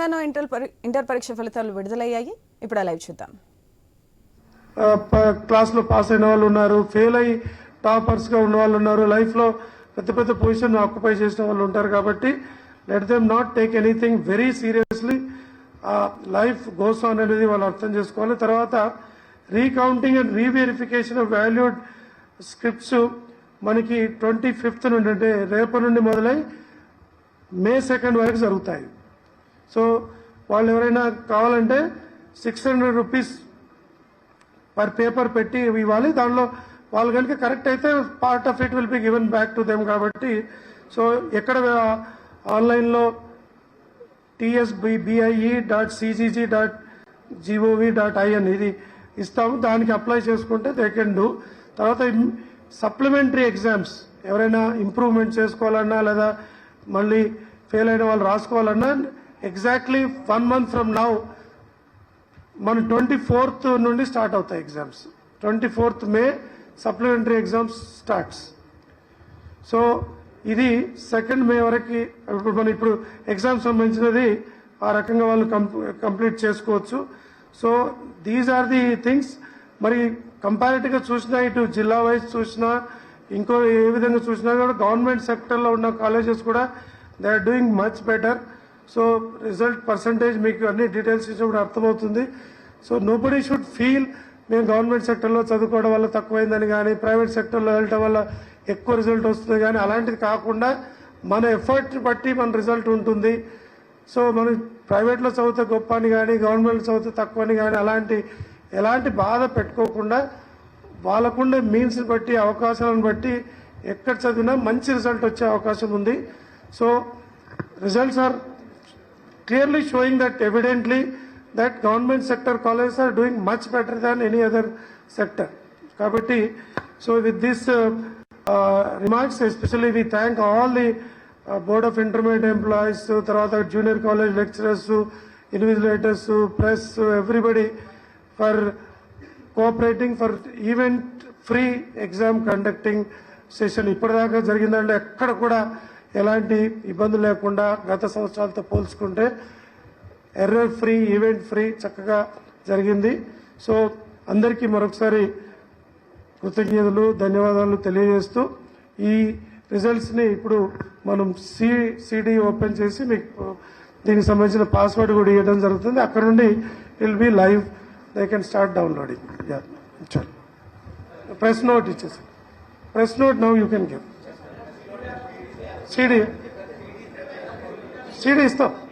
Telangana inter inter పరీక్ష ఫలితాలు విడుదలయ్యాయి. ఇప్పుడు లైవ్ చూద్దాం. ప- క్లాస్లో పాస్ అయిన వాళ్ళు ఉన్నారు ఫెయిల్ అయ్యి టాపర్స్గా ఉన్న వాళ్ళు ఉన్నారు. లైఫ్లో పెద్ద పెద్ద పొజిషన్ ఆక్యుపై చేసిన వాళ్ళు ఉంటారు కాబట్టి let them not take anything very seriously life goes on అనేది వాళ్ళు అర్థం చేసుకోవాలి. తర్వాత recounting and reverification of valued scripts మనకి ట్వంటీ ఫిఫ్త్ నుండి అంటే రేపటి నుండి మొదలై మే సెకండ్ వరకు జరుగుతాయి. సో వాళ్ళు ఎవరైనా కావాలంటే six hundred rupees per paper పెట్టి ఇవ్వాలి. దానిలో వాళ్ళు కనుక కరెక్ట్ అయితే part of it will be given back to them కాబట్టి. సో ఎక్కడ ఆన్లైన్లో TSB dot CGG dot GOV dot IN ఇది ఇస్తాము. దానికి అప్లై చేసుకుంటే దే కెన్ డూ తర్వాత సప్లిమెంటరీ ఎగ్జామ్స్ ఎవరైనా ఇంప్రూవ్మెంట్ చేసుకోవాలన్నా లేదా మళ్ళీ ఫెయిల్ అయిన వాళ్ళు రాసుకోవాలన్నా exactly one month from now మన ట్వంటీ ఫోర్త్ నుండి స్టార్ట్ అవుతాయి exams twenty fourth May supplementary exams starts so ఇది సెకండ్ మే వరకు ఇప్పుడు మనం ఇప్పుడు ఎగ్జామ్స్ సంబంధించినది ఆ రకంగా వాళ్ళు కంప్లీట్ చేసుకోవచ్చు. So these are the things మరి కంపారిటివ్గా చూసినా ఇటు జిల్లా వైజ్ చూసినా ఇంకో ఏ విధంగా చూసినా కూడా గవర్నమెంట్ సెక్టర్లో ఉన్న కాలేజెస్ కూడా they are doing much better so result percentage మీకు అన్ని డీటెయిల్స్ ఇచ్చినప్పుడు అర్థమవుతుంది. So nobody should feel మేము గవర్నమెంట్ సెక్టర్లో చదువుకోవడం వల్ల తక్కువైందని కానీ ప్రైవేట్ సెక్టర్లో వెళ్ళటం వల్ల ఎక్కువ రిజల్ట్ వస్తుంది కానీ అలాంటిది కాకుండా మన ఎఫర్ట్ బట్టి మన రిజల్ట్ ఉంటుంది. సో మనం ప్రైవేట్లో చదివితే గొప్ప అని కానీ గవర్నమెంట్ చదివితే తక్కువ అని కానీ అలాంటి ఎలాంటి బాధ పెట్టుకోకుండా వాళ్ళకుండే మీన్స్ని బట్టి అవకాశాలను బట్టి ఎక్కడ చదివినా మంచి రిజల్ట్ వచ్చే అవకాశం ఉంది. So results are clearly showing that evidently that government sector colleges are doing much better than any other sector. Kabatti, so with this uh, uh, remarks, especially we thank all the uh, Board of Intermediate Employees, so తర్వాత junior college lecturers, so invigilators, so press, so everybody for cooperating for event free exam conducting session ఇప్పటిదాకా జరిగిందంటే ఎక్కడ కూడా ఎలాంటి ఇబ్బందులు లేకుండా గత సంవత్సరాలతో పోల్చుకుంటే ఎర్రర్ ఫ్రీ ఈవెంట్ ఫ్రీ చక్కగా జరిగింది. సో అందరికీ మరొకసారి కృతజ్ఞతలు ధన్యవాదాలు తెలియజేస్తూ ఈ రిజల్ట్స్ని ఇప్పుడు మనం సి సిడి ఓపెన్ చేసి మీకు దీనికి సంబంధించిన పాస్వర్డ్ కూడా ఇవ్వడం జరుగుతుంది. అక్కడ నుండి will be live they can start downloading press note ఇచ్చేసి. Press note now you can give CD. CD ఇస్తాం.